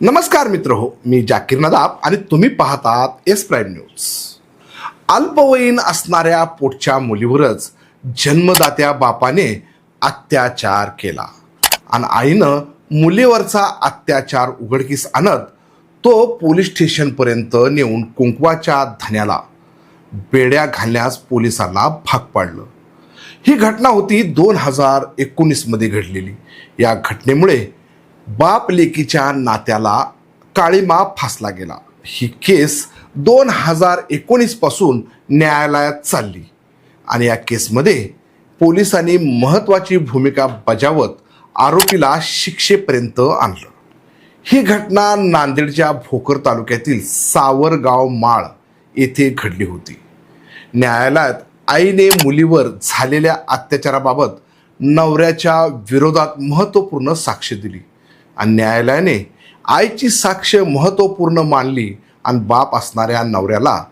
नमस्कार मित्र हो मी जाकीर नदाब आणि तुम्ही पाहतात एस प्राईम न्यूज. अल्पवयीन असणाऱ्या पोटच्या मुलीवरच जन्मदात्या बापाने अत्याचार केला. आणि आईनं मुलीवरचा अत्याचार उघडकीस आणत तो पोलीस स्टेशनपर्यंत नेऊन कुंकवाच्या धन्याला बेड्या घालण्यास पोलिसांना भाग पाडलं. ही घटना होती दोन हजार एकोणीसमध्ये घडलेली. या घटनेमुळे बाप लेकीच्या नात्याला काळीमा फासला गेला. ही केस दोन हजार एकोणीसपासून न्यायालयात चालली. आणि या केसमध्ये पोलिसांनी महत्त्वाची भूमिका बजावत आरोपीला शिक्षेपर्यंत आणलं. ही घटना नांदेडच्या भोकर तालुक्यातील सावरगाव माळ येथे घडली होती. न्यायालयात आईने मुलीवर झालेल्या अत्याचाराबाबत नवऱ्याच्या विरोधात महत्त्वपूर्ण साक्ष दिली. आणि न्यायालयाने आईची साक्ष महत्त्वपूर्ण मानली आणि बाप असणाऱ्या नवऱ्याला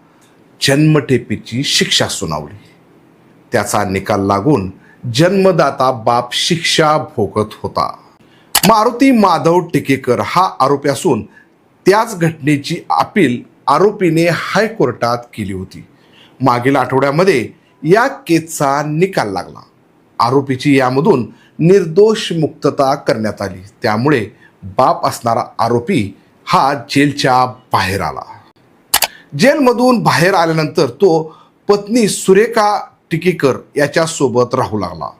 जन्मठेपीची शिक्षा सुनावली. त्याचा निकाल लागून जन्मदाता बाप शिक्षा भोगत होता. मारुती माधव टिकेकर हा आरोपी असून त्याच घटनेची अपील आरोपीने हायकोर्टात केली होती. मागील आठवड्यामध्ये या केसचा निकाल लागला. आरोपीची यामधून निर्दोष मुक्तता करण्यात आली. त्यामुळे बाप असणारा आरोपी हा जेलच्या बाहेर आला. जेलमधून बाहेर आल्यानंतर तो पत्नी सुरेखा टिकेकर याच्यासोबत राहू लागला.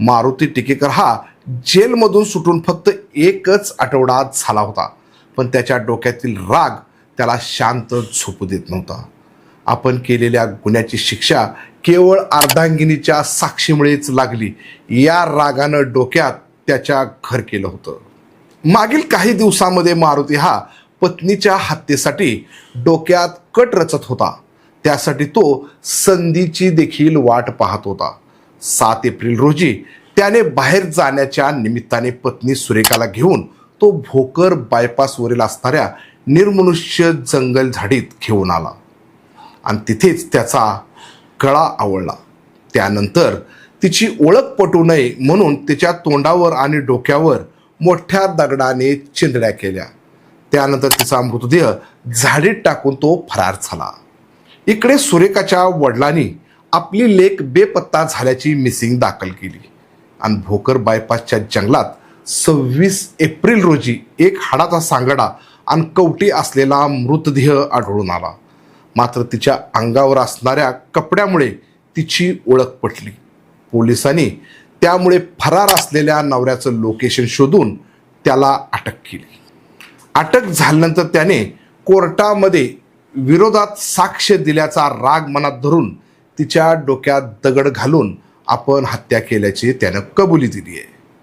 मारुती टिकेकर हा जेलमधून सुटून फक्त एकच आठवडा झाला होता. पण त्याच्या डोक्यातील राग त्याला शांत झोपू देत नव्हता. आपण केलेल्या गुन्ह्याची शिक्षा केवळ अर्धांगिनीच्या साक्षीमुळेच लागली. या रागानं डोक्यात त्याच्या घर केलं होतं. मागील काही दिवसामध्ये मारुती हा पत्नीच्या हत्येसाठी डोक्यात कट रचत होता. त्यासाठी तो संधीची देखील वाट पाहत होता. सात एप्रिल रोजी त्याने बाहेर जाण्याच्या निमित्ताने पत्नी सुरेखाला घेऊन तो भोकर बायपासवरील असणाऱ्या निर्मनुष्य जंगल झाडीत घेऊन आला. आणि तिथेच त्याचा गळा आवळला त्यानंतर तिची ओळख पटू नये म्हणून तिच्या तोंडावर आणि डोक्यावर मोठ्या दगडाने चिंधड्या केल्या. त्यानंतर तिचा मृतदेह झाडीत टाकून तो फरार झाला. इकडे सुरेखाच्या वडिलांनी आपली लेख बेपत्ता झाल्याची मिसिंग दाखल केली. आणि भोकर बायपासच्या जंगलात सव्वीस एप्रिल रोजी एक हाडाचा सांगडा आणि कवटी असलेला मृतदेह आढळून आला. मात्र तिच्या अंगावर असणाऱ्या कपड्यामुळे तिची ओळख पटली. पोलिसांनी त्यामुळे फरार असलेल्या नवऱ्याचं लोकेशन शोधून त्याला अटक केली. अटक झाल्यानंतर त्याने कोर्टामध्ये विरोधात साक्ष दिल्याचा राग मनात धरून तिच्या डोक्यात दगड घालून आपण हत्या केल्याची त्यानं कबुली दिली आहे.